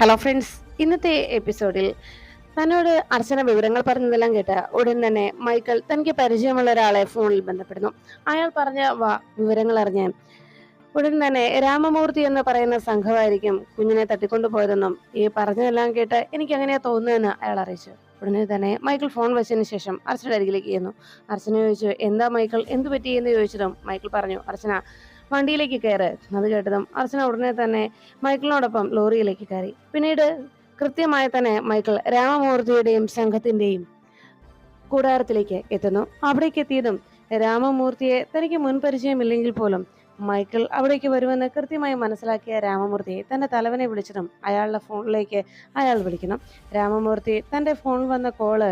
Hello friends ഇന്നത്തെ എപ്പിസോഡിൽ തന്നോട് അർച്ചന വിവരങ്ങൾ പറഞ്ഞതെല്ലാം കേട്ട ഉടൻ തന്നെ മൈക്കിൾ തനിക്ക് പരിചയമുള്ള ഒരാളെ ഫോണിൽ ബന്ധപ്പെടുന്നു. അയാൾ പറഞ്ഞ വാ വിവരങ്ങൾ അറിഞ്ഞ് ഉടൻ തന്നെ രാമമൂർത്തി എന്ന് പറയുന്ന സംഘമായിരിക്കും കുഞ്ഞിനെ തട്ടിക്കൊണ്ടുപോയതെന്നും ഈ പറഞ്ഞതെല്ലാം കേട്ട് എനിക്ക് അങ്ങനെയാ തോന്നുന്നതെന്ന് അയാൾ അറിയിച്ചു. ഉടനെ തന്നെ മൈക്കിൾ ഫോൺ വെച്ചതിന് ശേഷം അർച്ചനയുടെ അരികിലേക്ക് ചെയ്യുന്നു അർച്ചന ചോദിച്ചു എന്താ മൈക്കിൾ എന്ത് പറ്റി? എന്ന് ചോദിച്ചതും മൈക്കിൾ പറഞ്ഞു അർച്ചന വണ്ടിയിലേക്ക് കയറ്. അത് കേട്ടതും അർച്ചന ഉടനെ തന്നെ മൈക്കിളിനോടൊപ്പം ലോറിയിലേക്ക് കയറി. പിന്നീട് കൃത്യമായി തന്നെ മൈക്കിൾ രാമമൂർത്തിയുടെയും സംഘത്തിന്റെയും കൂടാരത്തിലേക്ക് എത്തുന്നു. അവിടേക്ക് എത്തിയതും രാമമൂർത്തിയെ തനിക്ക് മുൻപരിചയമില്ലെങ്കിൽ പോലും മൈക്കിൾ അവിടേക്ക് വരുമെന്ന് കൃത്യമായി മനസ്സിലാക്കിയ രാമമൂർത്തി തന്റെ തലവനെ വിളിച്ചതും അയാളുടെ ഫോണിലേക്ക് അയാൾ വിളിക്കണം രാമമൂർത്തി തന്റെ ഫോണിൽ വന്ന കോൾ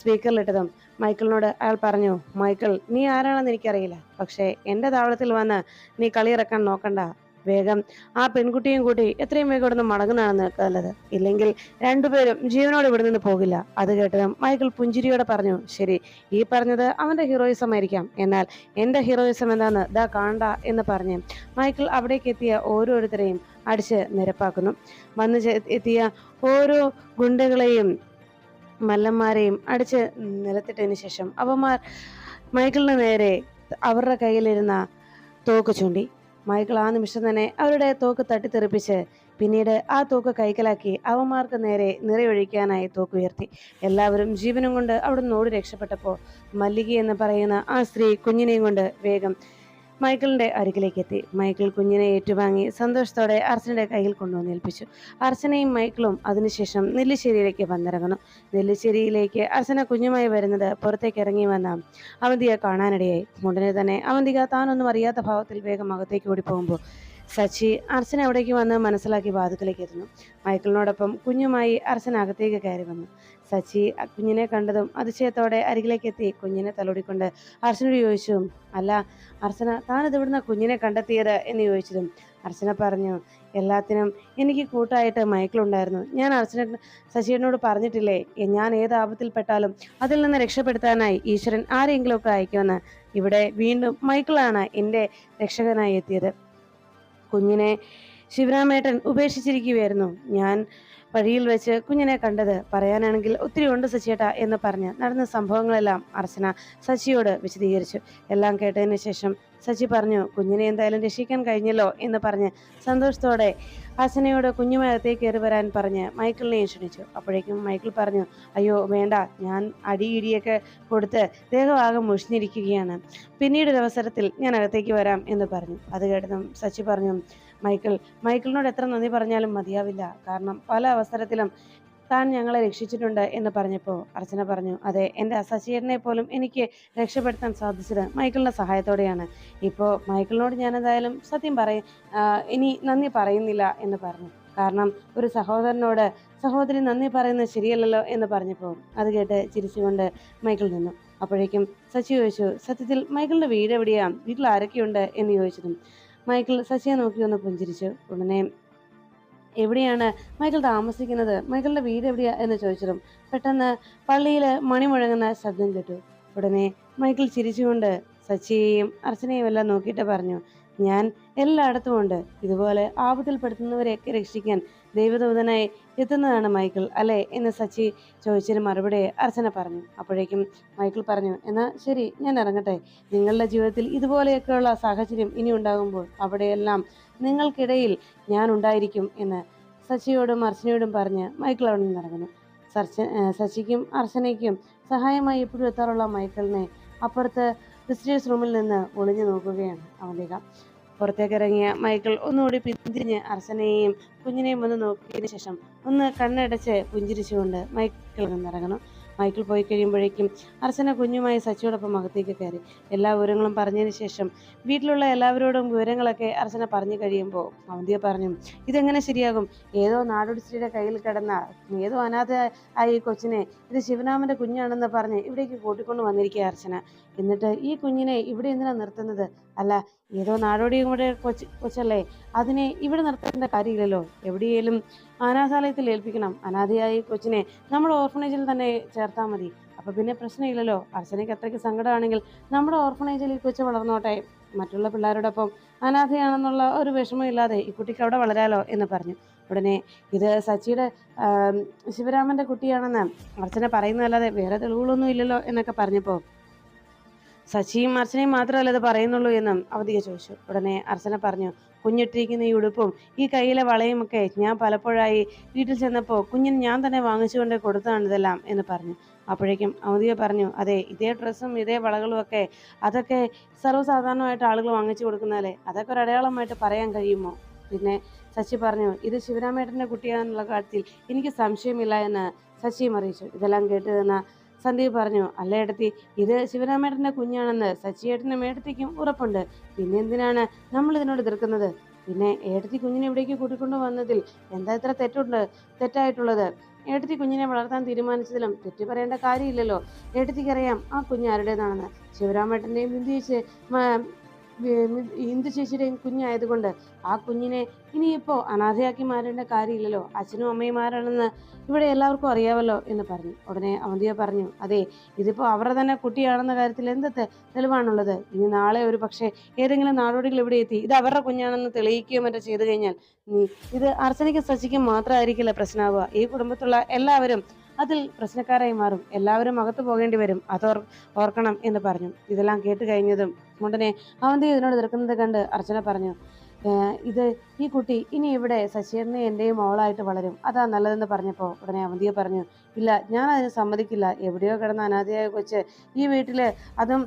സ്പീക്കറിലിട്ടതും മൈക്കിളിനോട് അയാൾ പറഞ്ഞു മൈക്കിൾ നീ ആരാണെന്ന് എനിക്കറിയില്ല. പക്ഷേ എന്റെ താവളത്തിൽ വന്ന് നീ കളിയിറക്കാൻ നോക്കണ്ട. വേഗം ആ പെൺകുട്ടിയും കൂട്ടി എത്രയും വേഗം ഇവിടുന്ന് മടങ്ങുന്നതാണ് നല്ലത്. ഇല്ലെങ്കിൽ രണ്ടുപേരും ജീവനോട് ഇവിടെ നിന്ന് പോകില്ല. അത് കേട്ടതും മൈക്കിൾ പുഞ്ചിരിയോടെ പറഞ്ഞു ശരി ഈ പറഞ്ഞത് അവന്റെ ഹീറോയിസം ആയിരിക്കാം. എന്നാൽ എന്റെ ഹീറോയിസം എന്താന്ന് ദാ കാണണ്ട എന്ന് പറഞ്ഞ് മൈക്കിൾ അവിടേക്ക് എത്തിയ ഓരോരുത്തരെയും അടിച്ച് നിരപ്പാക്കുന്നു. വന്ന് എത്തിയ ഓരോ ഗുണ്ടകളെയും മല്ലന്മാരെയും അടിച്ച് നിലത്തിട്ടതിന് ശേഷം അവന്മാർ മൈക്കിളിന് നേരെ അവരുടെ കയ്യിലിരുന്ന തോക്ക് ചൂണ്ടി. മൈക്കിൾ ആ നിമിഷം തന്നെ അവരുടെ തോക്ക് തട്ടിത്തെറിപ്പിച്ച് പിന്നീട് ആ തോക്ക് കൈക്കലാക്കി അവന്മാർക്ക് നേരെ നിറയൊഴിക്കാനായി തോക്കുയർത്തി എല്ലാവരും ജീവനും കൊണ്ട് അവിടെ നിന്ന് ഓടി രക്ഷപ്പെട്ടപ്പോൾ മല്ലിക എന്ന് പറയുന്ന ആ സ്ത്രീ കുഞ്ഞിനെയും കൊണ്ട് വേഗം മൈക്കിളിന്റെ അരികിലേക്ക് എത്തി മൈക്കിൾ കുഞ്ഞിനെ ഏറ്റുവാങ്ങി സന്തോഷത്തോടെ അർച്ചനയുടെ കയ്യിൽ കൊണ്ടുവന്ന് ഏൽപ്പിച്ചു. അർച്ചനയും മൈക്കിളും അതിനുശേഷം നെല്ലിശ്ശേരിയിലേക്ക് വന്നിറങ്ങുന്നു. നെല്ലിശ്ശേരിയിലേക്ക് അർച്ചന കുഞ്ഞുമായി വരുന്നത് പുറത്തേക്ക് ഇറങ്ങി വന്ന അവന്തിയെ കാണാനിടയായി. ഉടനെ തന്നെ അവന്തിക താനൊന്നും അറിയാത്ത ഭാവത്തിൽ വേഗം അകത്തേക്ക് ഓടി പോകുമ്പോൾ സച്ചി അർച്ചന അവിടേക്ക് വന്ന് മനസ്സിലാക്കി വാതുക്കലേക്ക് എത്തുന്നു. മൈക്കിളിനോടൊപ്പം കുഞ്ഞുമായി അർച്ചന അകത്തേക്ക് കയറി വന്നു. സച്ചി കുഞ്ഞിനെ കണ്ടതും അതിശയത്തോടെ അരികിലേക്ക് എത്തി കുഞ്ഞിനെ തലോടിക്കൊണ്ട് അർച്ചനോട് ചോദിച്ചു അല്ല അർച്ചന താനിത് ഇവിടുന്ന് കുഞ്ഞിനെ കണ്ടെത്തിയത്? എന്ന് ചോദിച്ചതും അർച്ചന പറഞ്ഞു എല്ലാത്തിനും എനിക്ക് കൂട്ടായിട്ട് മൈക്കിളുണ്ടായിരുന്നു ഞാൻ അർച്ചന ശശിയേട്ടനോട് പറഞ്ഞിട്ടില്ലേ ഞാൻ ഏത് ആപത്തിൽപ്പെട്ടാലും അതിൽ നിന്ന് രക്ഷപ്പെടുത്താനായി ഈശ്വരൻ ആരെങ്കിലുമൊക്കെ അയക്കുമെന്ന്. ഇവിടെ വീണ്ടും മൈക്കിളാണ് എന്റെ രക്ഷകനായി എത്തിയത്. കുഞ്ഞിനെ ശിവരാമേട്ടൻ ഉപേക്ഷിച്ചിരിക്കുകയായിരുന്നു. ഞാൻ വഴിയിൽ വെച്ച് കുഞ്ഞിനെ കണ്ടത് പറയാനാണെങ്കിൽ ഒത്തിരി ഉണ്ട് സച്ചിയേട്ട എന്ന് പറഞ്ഞ് നടന്ന സംഭവങ്ങളെല്ലാം അർച്ചന സച്ചിയോട് വിശദീകരിച്ചു. എല്ലാം കേട്ടതിന് ശേഷം സച്ചി പറഞ്ഞു കുഞ്ഞിനെ എന്തായാലും രക്ഷിക്കാൻ കഴിഞ്ഞല്ലോ എന്ന് പറഞ്ഞ് സന്തോഷത്തോടെ അർച്ചനയോട് കുഞ്ഞുമായി അകത്തേക്ക് കയറി വരാൻ പറഞ്ഞ് മൈക്കിളിനെയും ക്ഷണിച്ചു. അപ്പോഴേക്കും മൈക്കിൾ പറഞ്ഞു അയ്യോ വേണ്ട ഞാൻ അടിയിടിയൊക്കെ കൊടുത്ത് ദേഹമാകെ മുഷിഞ്ഞിരിക്കുകയാണ്. പിന്നീട് അവസരത്തിൽ ഞാൻ അകത്തേക്ക് വരാം എന്ന് പറഞ്ഞു. അത് കേട്ടതും സച്ചി പറഞ്ഞു മൈക്കിൾ മൈക്കിളിനോട് എത്ര നന്ദി പറഞ്ഞാലും മതിയാവില്ല. കാരണം പല അവസരത്തിലും താൻ ഞങ്ങളെ രക്ഷിച്ചിട്ടുണ്ട് എന്ന് പറഞ്ഞപ്പോൾ അർച്ചന പറഞ്ഞു അതെ എന്റെ സച്ചിയേട്ടനെ പോലും എനിക്ക് രക്ഷപ്പെടുത്താൻ സാധിച്ചത് മൈക്കിളിന്റെ സഹായത്തോടെയാണ്. ഇപ്പോൾ മൈക്കിളിനോട് ഞാൻ എന്തായാലും സത്യം പറയും ഇനി നന്ദി പറയുന്നില്ല എന്ന് പറഞ്ഞു. കാരണം ഒരു സഹോദരനോട് സഹോദരി നന്ദി പറയുന്നത് ശരിയല്ലല്ലോ എന്ന് പറഞ്ഞപ്പോൾ അത് കേട്ട് ചിരിച്ചുകൊണ്ട് മൈക്കിൾ നിന്നു. അപ്പോഴേക്കും സച്ചി ചോദിച്ചു സത്യത്തിൽ മൈക്കിളിന്റെ വീട് എവിടെയാണ് വീട്ടിൽ ആരൊക്കെയുണ്ട്? എന്ന് ചോദിച്ചതും മൈക്കിൾ സച്ചിയെ നോക്കി ഒന്ന് പുഞ്ചിരിച്ചു. ഉടനെ എവിടെയാണ് മൈക്കിൾ താമസിക്കുന്നത്? മൈക്കിളിന്റെ വീട് എവിടെയാ? എന്ന് ചോദിച്ചതും പെട്ടെന്ന് പള്ളിയിൽ മണി മുഴങ്ങുന്ന ശബ്ദം കേട്ടു. ഉടനെ മൈക്കിൾ ചിരിച്ചുകൊണ്ട് സച്ചിയെയും അർച്ചനയും എല്ലാം നോക്കിയിട്ട് പറഞ്ഞു ഞാൻ എല്ലായിടത്തും ഉണ്ട്. ഇതുപോലെ ആപത്തിൽപ്പെടുത്തുന്നവരെയൊക്കെ രക്ഷിക്കാൻ ദൈവദൂതനായി എത്തുന്നതാണ് മൈക്കിൾ. അല്ലേ? എന്ന് സച്ചി ചോദിച്ചതിന് മറുപടി അർച്ചന പറഞ്ഞു. അപ്പോഴേക്കും മൈക്കിൾ പറഞ്ഞു എന്നാൽ ശരി ഞാൻ ഇറങ്ങട്ടെ. നിങ്ങളുടെ ജീവിതത്തിൽ ഇതുപോലെയൊക്കെയുള്ള സാഹചര്യം ഇനി ഉണ്ടാകുമ്പോൾ അവിടെയെല്ലാം നിങ്ങൾക്കിടയിൽ ഞാൻ ഉണ്ടായിരിക്കും എന്ന് സച്ചിയോടും അർച്ചനയോടും പറഞ്ഞ് മൈക്കിൾ അവിടെ നിന്ന് ഇറങ്ങുന്നു. സർച്ച സച്ചിക്കും അർച്ചനയ്ക്കും സഹായമായി എപ്പോഴും എത്താറുള്ള മൈക്കിളിനെ അപ്പുറത്ത് വിസിറ്റേഴ്സ് റൂമിൽ നിന്ന് ഒളിഞ്ഞു നോക്കുകയാണ് അവന്തിക പുറത്തേക്ക് ഇറങ്ങിയ മൈക്കിൾ ഒന്നുകൂടി പിന്തിരിഞ്ഞ് അർച്ചനയെയും കുഞ്ഞിനെയും ഒന്ന് നോക്കിയതിനു ശേഷം ഒന്ന് കണ്ണടച്ച് പുഞ്ചിരിച്ചുകൊണ്ട് മൈക്കിൾ നിന്നിറങ്ങണം. മൈക്കിൾ പോയി കഴിയുമ്പോഴേക്കും അർച്ചന കുഞ്ഞുമായി സച്ചിയോടൊപ്പം അകത്തേക്ക് കയറി. എല്ലാ വിവരങ്ങളും പറഞ്ഞതിന് ശേഷം വീട്ടിലുള്ള എല്ലാവരോടും വിവരങ്ങളൊക്കെ അർച്ചന പറഞ്ഞു കഴിയുമ്പോൾ അവന്തിയ പറഞ്ഞു ഇതെങ്ങനെ ശരിയാകും? ഏതോ നാടോടിസ്ത്രീയുടെ കയ്യിൽ കിടന്ന ഏതോ അനാഥ ആയ ഈ കൊച്ചിനെ ഇത് ശിവനാമന്റെ കുഞ്ഞാണെന്ന് പറഞ്ഞ് ഇവിടേക്ക് കൂട്ടിക്കൊണ്ട് വന്നിരിക്കുക അർച്ചന. എന്നിട്ട് ഈ കുഞ്ഞിനെ ഇവിടെ എന്തിനാണ് നിർത്തുന്നത്? അല്ല ഏതോ നാടോടിയും കൂടെ കൊച്ച് കൊച്ചല്ലേ അതിനെ ഇവിടെ നിർത്തേണ്ട കാര്യമില്ലല്ലോ. എവിടെയെങ്കിലും അനാഥാലയത്തിൽ ഏൽപ്പിക്കണം. അനാഥയായി കൊച്ചിനെ നമ്മൾ ഓർഫണേജിൽ തന്നെ ചേർത്താൽ മതി. അപ്പൊ പിന്നെ പ്രശ്നമില്ലല്ലോ. അർച്ചനയ്ക്ക് അത്രയ്ക്ക് സങ്കടമാണെങ്കിൽ നമ്മുടെ ഓർഫണേജിൽ ഈ കൊച്ചു വളർന്നോട്ടെ. മറ്റുള്ള പിള്ളേരോടൊപ്പം അനാഥയാണെന്നുള്ള ഒരു വിഷമം ഇല്ലാതെ ഈ കുട്ടിക്ക് അവിടെ വളരാലോ എന്ന് പറഞ്ഞു. ഉടനെ ഇത് സച്ചിയുടെ ശിവരാമന്റെ കുട്ടിയാണെന്ന് അർച്ചന പറയുന്നതല്ലാതെ വേറെ തെളിവുകളൊന്നും ഇല്ലല്ലോ എന്നൊക്കെ പറഞ്ഞപ്പോൾ സച്ചിയും അർച്ചനയും മാത്രമല്ല ഇത് പറയുന്നുള്ളൂ എന്നും അവധിക ചോദിച്ചു. ഉടനെ അർച്ചന പറഞ്ഞു കുഞ്ഞിട്ടിരിക്കുന്ന ഈ ഉടുപ്പും ഈ കയ്യിലെ വളയുമൊക്കെ ഞാൻ പലപ്പോഴായി വീട്ടിൽ ചെന്നപ്പോൾ കുഞ്ഞിന് ഞാൻ തന്നെ വാങ്ങിച്ചുകൊണ്ട് കൊടുത്തതാണ് ഇതെല്ലാം എന്ന് പറഞ്ഞു. അപ്പോഴേക്കും അവധിക പറഞ്ഞു അതെ ഇതേ ഡ്രസ്സും ഇതേ വളകളും ഒക്കെ അതൊക്കെ സർവസാധാരണമായിട്ട് ആളുകൾ വാങ്ങിച്ചു കൊടുക്കുന്നതല്ലേ? അതൊക്കെ ഒരു അടയാളമായിട്ട് പറയാൻ കഴിയുമോ? പിന്നെ ശശി പറഞ്ഞു ഇത് ശിവരാമേട്ടന്റെ കുട്ടിയാണെന്നുള്ള കാര്യത്തിൽ എനിക്ക് സംശയമില്ല എന്ന് ശശിയും അറിയിച്ചു. ഇതെല്ലാം കേട്ട് സന്ദീപ് പറഞ്ഞു അല്ല ഏട്ടത്തി ഇത് ശിവരാമേട്ടന്റെ കുഞ്ഞാണെന്ന് സച്ചിയേട്ടനും ഏട്ടത്തിക്കും ഉറപ്പുണ്ട്. പിന്നെ എന്തിനാണ് നമ്മൾ ഇതിനോട് എതിർക്കുന്നത്? പിന്നെ ഏട്ടത്തി കുഞ്ഞിനെ ഇവിടേക്ക് കൂട്ടിക്കൊണ്ടു വന്നതിൽ എന്താ ഇത്ര തെറ്റുണ്ട് തെറ്റായിട്ടുള്ളത്? ഏട്ടത്തി കുഞ്ഞിനെ വളർത്താൻ തീരുമാനിച്ചതിലും തെറ്റ് പറയേണ്ട കാര്യമില്ലല്ലോ. ഏട്ടത്തിക്കറിയാം ആ കുഞ്ഞ് ആരുടേതാണെന്ന്. ശിവരാമേട്ടന്റെയും ബിന്ദു ചേച്ചി മ- വി- മി- ഇന്ദു ചേച്ചിയുടെയും കുഞ്ഞായതുകൊണ്ട് ആ കുഞ്ഞിനെ ഇനിയിപ്പോൾ അനാഥയാക്കി മാറേണ്ട കാര്യമില്ലല്ലോ. അച്ഛനും അമ്മയും ആരാണെന്ന് ഇവിടെ എല്ലാവർക്കും അറിയാമല്ലോ എന്ന് പറഞ്ഞു. ഉടനെ അവന്തിയ പറഞ്ഞു അതെ ഇതിപ്പോ അവരുടെ തന്നെ കുട്ടിയാണെന്ന കാര്യത്തിൽ എന്തൊക്കെ തെളിവാണുള്ളത്? ഇനി നാളെ ഒരു പക്ഷേ ഏതെങ്കിലും നാടോടികൾ ഇവിടെ എത്തി ഇത് അവരുടെ കുഞ്ഞാണെന്ന് തെളിയിക്കുകയോ മറ്റോ ചെയ്തു കഴിഞ്ഞാൽ നീ ഇത് അർച്ചനയ്ക്കും സച്ചിക്കും മാത്രമായിരിക്കില്ല പ്രശ്നമാവുക ഈ കുടുംബത്തുള്ള എല്ലാവരും അതിൽ പ്രശ്നക്കാരായി മാറും. എല്ലാവരും അകത്തു പോകേണ്ടി വരും. അതോർ ഓർക്കണം എന്ന് പറഞ്ഞു. ഇതെല്ലാം കേട്ട് കഴിഞ്ഞതും മുണ്ടനെ അവന്തി ഇതിനോട് എതിർക്കുന്നത് കണ്ട് അർച്ചന പറഞ്ഞു ഇത് ഈ കുട്ടി ഇനി ഇവിടെ സച്ചേറിനെ എന്റെയും മോളായിട്ട് വളരും. അതാ നല്ലതെന്ന് പറഞ്ഞപ്പോൾ ഉടനെ അവന്തിയെ പറഞ്ഞു ഇല്ല ഞാൻ അതിന് സമ്മതിക്കില്ല. എവിടെയോ കിടന്ന അനാഥയായ കൊച്ച് ഈ വീട്ടിൽ അതും